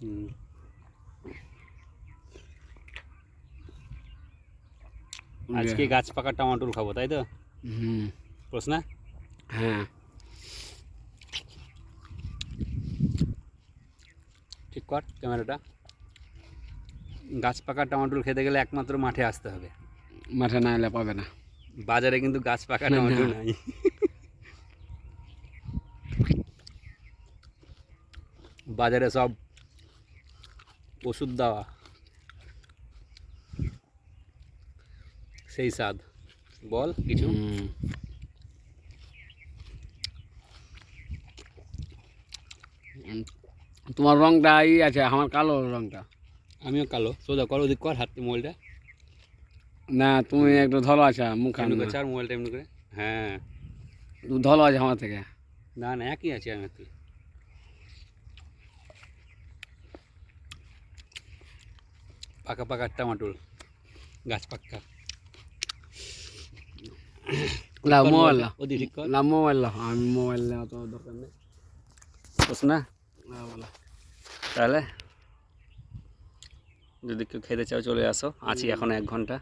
হুম। আজকে গাছ পাকা টমাটোল খাবো তাই তো হুম প্রশ্ন হ্যাঁ ঠিক কর ক্যামেরাটা গাছ পাকা টমাটোল খেতে গেলে একমাত্র মাঠে আসতে হবে মাঠে না এলে পাবে না বাজারে কিন্তু গাছ পাকা না, টমাটো না। নাই বাজারে সব ওষুধ দেওয়া। সেই স্বাদ। বল কিছু? হুম। তোমার রংটা ই আছে আমার কালো রংটা। আমিও কালো সোজা কর ওদিক কর হাতে মোবাইলটা। না তুমি একটু ধলো আছে মুখ এমনি চার মোবাইলটা এমনি করে। হ্যাঁ। ধলো আছে আমার থেকে। না না একই আছে আমি তুই পাকা। পাকা টমাটোল গাছ পাক্কা না মোবাইল না মোবাইল না আমি মোবাইল না তো দরকার নেই। বুঝ না। তাহলে যদি কেউ খেতে চাও চলে আসো আছি এখন এক ঘণ্টা।